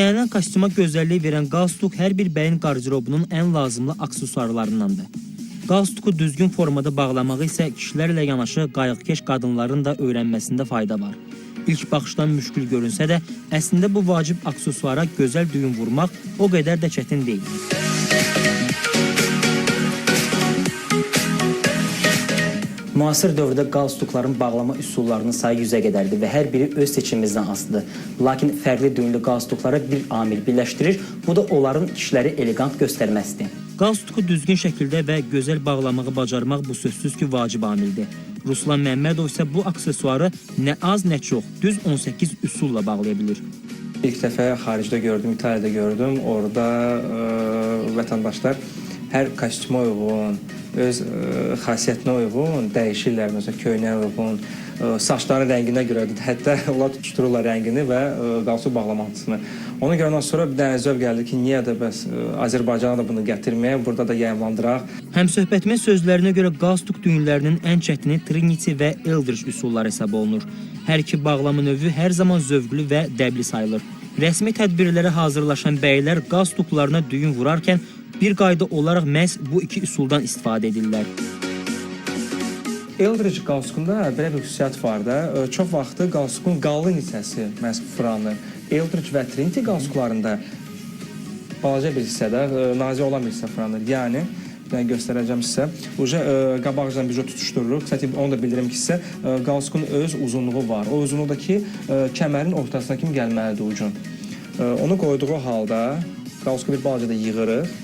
İstənilən kostyuma gözəllik verən qalstuk hər bir bəyin qarderobunun ən lazımlı aksesuarlarındandır. Qalstuku düzgün formada bağlamağı isə kişilərlə yanaşı qayğıkeş qadınların da öyrənməsində fayda var. İlk baxışdan müşkül görünsə də, əslində bu vacib aksesuara gözəl düyün vurmaq o qədər də çətin deyil. Müasir dövrdə qalstukların bağlama üsullarının sayı 100-ə qədərdir və hər biri öz seçimimizdən asılıdır. Lakin fərqli düyünlü qalstuklara bir amil birləşdirir, bu da onların kişiləri elegant göstərməsidir. Qalstuku düzgün şəkildə və gözəl bağlamağı bacarmaq bu sözsüz ki, vacib amildir. Ruslan Məmmədov isə bu aksesuarı nə az, nə çox, düz 18 üsulla bağlaya bilir. İlk dəfə xaricdə gördüm, İtaliyada gördüm. Orada ə, vətəndaşlar hər kostyuma uyğun, öz ə, xasiyyətinə uyğun dəyişirlər. Məsələn, köynəyə uyğun, ə, saçların rənginə görə də hətta onlar tutuşdururlar rəngini və ə, qalsu bağlamasını. Onu görəndən sonra bir dənə zövq gəldi ki, niyə də bəs Azərbaycana da bunu gətirməyək, burada da yayımlandıraq. Həmsöhbətimin sözlərinə görə qalstuk düyünlərinin ən çətini Trinity və Eldridge üsulları hesab olunur. Hər iki bağlama növü hər zaman zövqlü və dəbli sayılır. Rəsmi tədbirlərə hazırlaşan bəylər qalstuklarına düyün vurarkən bir qayda olaraq məhz bu iki üsuldan istifadə edirlər. Eldridge qalstukunda belə bir xüsusiyyət var da, ə, çox vaxtı qalstukun qalın hissəsi məhz fıranır. Eldridge və Trinity qalstuklarında balaca bir hissədə ə, nazik olan bir hissə fıranır. Yəni mən göstərəcəm sizə. Uca qabaqcadan biz o tutuşdururuq. Xətti onu da bildirim ki, ə, qalstukun öz uzunluğu var. O uzunluq da ki, ə, kəmərin ortasına kimi gəlməlidir ucun. Ə, Onu qoyduğu halda qalstuku bir balaca da yığırıq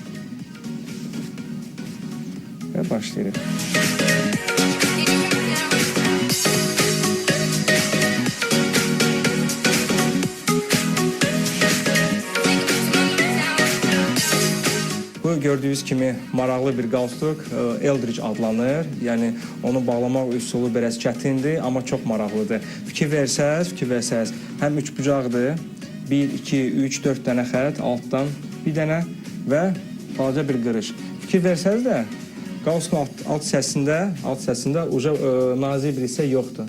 və başlayırıq. Bu gördüyünüz kimi maraqlı bir qalstuk e, Eldridge adlanır. Yəni onu bağlamaq üsulu biraz çətindir, amma çox maraqlıdır. Fikir versəz, fikir versəz, həm üç bucaqdır. 1 2 3 4 dənə xətt altdan bir dənə və balaca bir qırış. Fikir versəz də qalstukun alt, alt hissəsində, alt hissəsində uca ə, nazik bir hissə yoxdur.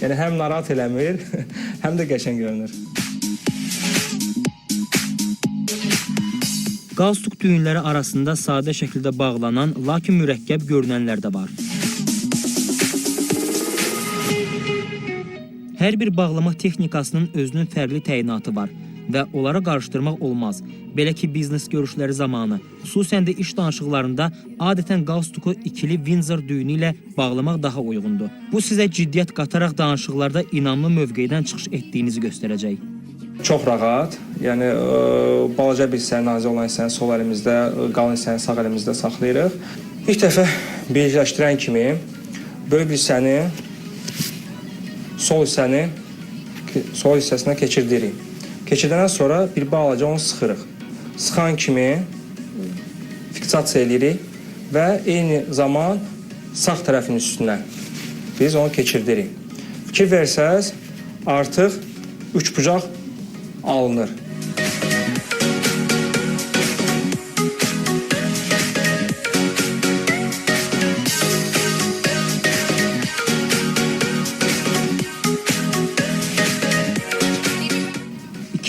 Yəni həm narahat eləmir, həm də qəşəng görünür. Qalstuk düyünləri arasında sadə şəkildə bağlanan, lakin mürəkkəb görünənlər də var. Hər bir bağlama texnikasının özünün fərqli təyinatı var və onlara qarışdırmaq olmaz. Belə ki, biznes görüşləri zamanı, xüsusən də iş danışıqlarında adətən qalstuku ikili Windsor düyünü ilə bağlamaq daha uyğundur. Bu sizə ciddiyyət qataraq danışıqlarda inamlı mövqedən çıxış etdiyinizi göstərəcək. Çox rahat. Yəni ə, balaca bir hissəni, nazik olan hissəni sol əlimizdə, ə, qalın hissəni sağ əlimizdə saxlayırıq. İlk dəfə birləşdirən kimi böyük bir hissəni sol hissəni sol hissəsinə keçirdirik. Keçirdəndən sonra bir balaca onu sıxırıq. Sıxan kimi fiksasiya eləyirik və eyni zaman sağ tərəfin üstünə biz onu keçirdirik. Fikir versəz, artıq üç bucaq alınır. –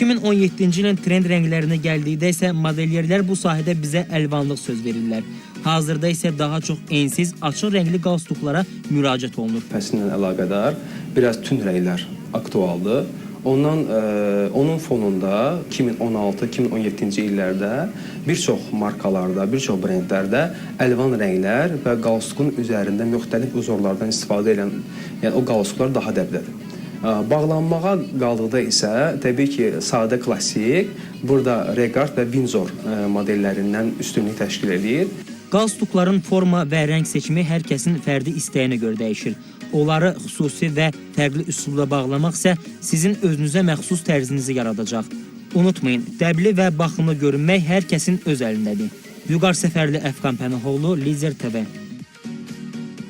2017-ci ilin trend rənglərinə gəldikdə isə modelyerlər bu sahədə bizə əlvanlıq söz verirlər. Hazırda isə daha çox ensiz, açıq rəngli qalstuklara müraciət olunur. fəsillə əlaqədar biraz tünd rənglər aktualdır. Ondan e, onun fonunda 2016-2017-ci illərdə bir çox markalarda, bir çox brendlərdə əlvan rənglər və qalstukun üzərində müxtəlif uzorlardan istifadə edən, yəni o qalstuklar daha dəbdədir. E, Bağlanmağa qaldıqda isə təbii ki, sadə klassik, burada Regard və Windsor e, modellərindən üstünlük təşkil edir. Qalstukların forma və rəng seçimi hər kəsin fərdi istəyinə görə dəyişir. Onları xüsusi və fərqli üsulda bağlamaq isə sizin özünüzə məxsus tərzinizi yaradacaq. Unutmayın, dəbli və baxımlı görünmək hər kəsin öz əlindədir. Vüqar Səfərli Əfqan Pənahoğlu, Lizer TV.